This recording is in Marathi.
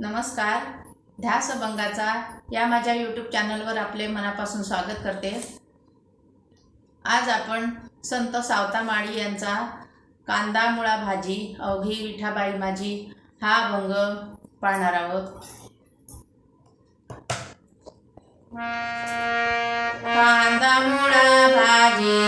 नमस्कार. ध्यास अभंगाचा या माझ्या यूट्यूब चॅनलवर आपले मनापासून स्वागत करते. आज आपण संत सावता माळी यांचा कांदा मुळा भाजी अवघी विठाबाई माझी हा अभंग पाहणार आहोत. कांदा मुळा भाजी